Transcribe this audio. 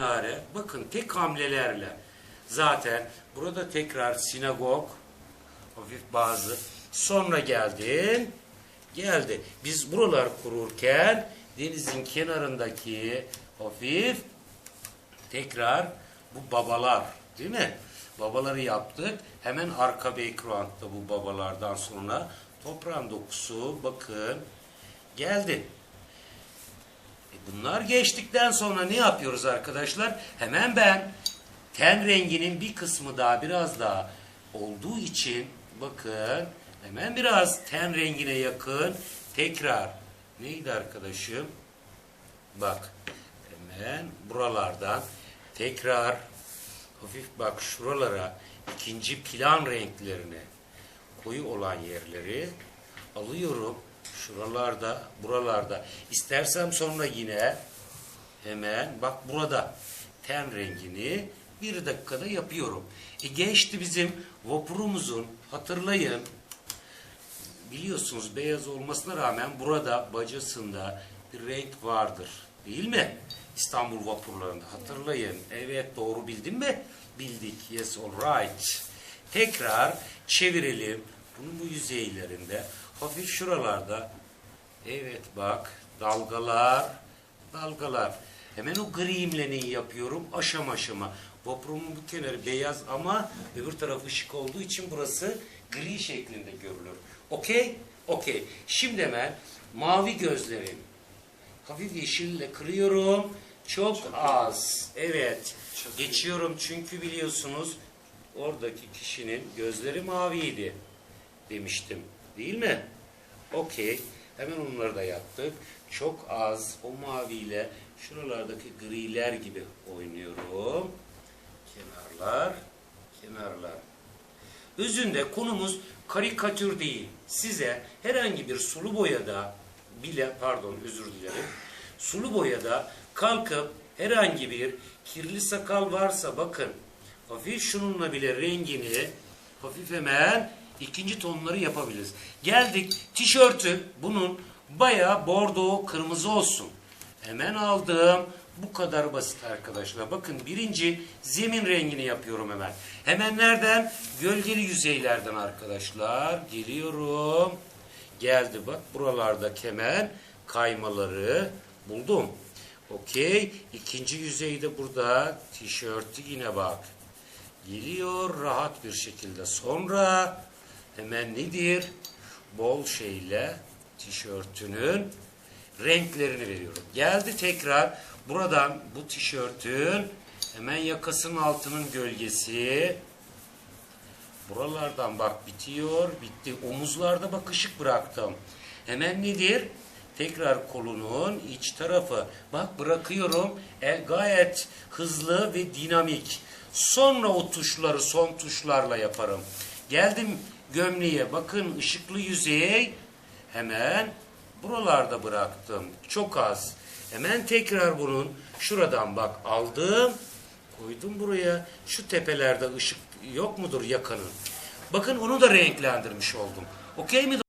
minare bakın tek hamlelerle zaten burada tekrar sinagog hafif bazı sonra geldin geldi. Biz buralar kururken denizin kenarındaki hafif tekrar bu babalar değil mi? Babaları yaptık. Hemen arka background'da bu babalardan sonra toprağın dokusu bakın geldi. Bunlar geçtikten sonra ne yapıyoruz arkadaşlar? Hemen ben ten renginin bir kısmı daha biraz daha olduğu için bakın hemen biraz ten rengine yakın tekrar neydi arkadaşım? Bak hemen buralardan tekrar hafif bak şuralara ikinci plan renklerini koyu olan yerleri alıyorum. Şuralarda, buralarda. İstersem sonra yine hemen bak burada ten rengini bir dakikada yapıyorum. E geçti bizim vapurumuzun hatırlayın biliyorsunuz beyaz olmasına rağmen burada bacasında bir renk vardır. Değil mi? İstanbul vapurlarında hatırlayın. Evet doğru bildin mi? Bildik. Yes all right. Tekrar çevirelim. Bunun bu yüzeylerinde hafif şuralarda evet bak dalgalar dalgalar. Hemen o grimleneyi yapıyorum aşama aşama. Vapurumun bu kenarı beyaz ama öbür tarafı ışık olduğu için burası gri şeklinde görülür. Okey? Okey. Şimdi hemen mavi gözlerim. Hafif yeşille kırıyorum. Çok az. Evet. Geçiyorum çünkü biliyorsunuz oradaki kişinin gözleri maviydi demiştim. Değil mi? Okey. Hemen onları da yaptık. Çok az o maviyle şuralardaki griler gibi oynuyorum. Kenarlar, kenarlar. Özünde konumuz karikatür değil. Size herhangi bir sulu boyada bile, pardon özür dilerim, sulu boyada kalkıp herhangi bir kirli sakal varsa bakın hafif şununla bile rengini hafif hemen ikinci tonları yapabiliriz. Geldik tişörtü bunun bayağı bordo kırmızı olsun. Hemen aldım. Bu kadar basit arkadaşlar. Bakın birinci zemin rengini yapıyorum hemen. Hemen nereden? Gölgeli yüzeylerden arkadaşlar. Geliyorum. Geldi bak buralarda kemen kaymaları buldum. Okey. İkinci yüzeyde burada tişörtü yine bak. Geliyor rahat bir şekilde. Sonra hemen nedir? Bol şeyle tişörtünün renklerini veriyorum. Geldi tekrar. Buradan bu tişörtün hemen yakasının altının gölgesi. Buralardan bak bitiyor bitti. Omuzlarda bak ışık bıraktım. Hemen nedir? Tekrar kolunun iç tarafı. Bak bırakıyorum. El gayet hızlı ve dinamik. Sonra o tuşları son tuşlarla yaparım. Geldim gömleğe bakın ışıklı yüzey hemen buralarda bıraktım. Çok az. Hemen tekrar bunun şuradan bak aldım. Koydum buraya. Şu tepelerde ışık yok mudur yakanın? Bakın onu da renklendirmiş oldum. Okey mi?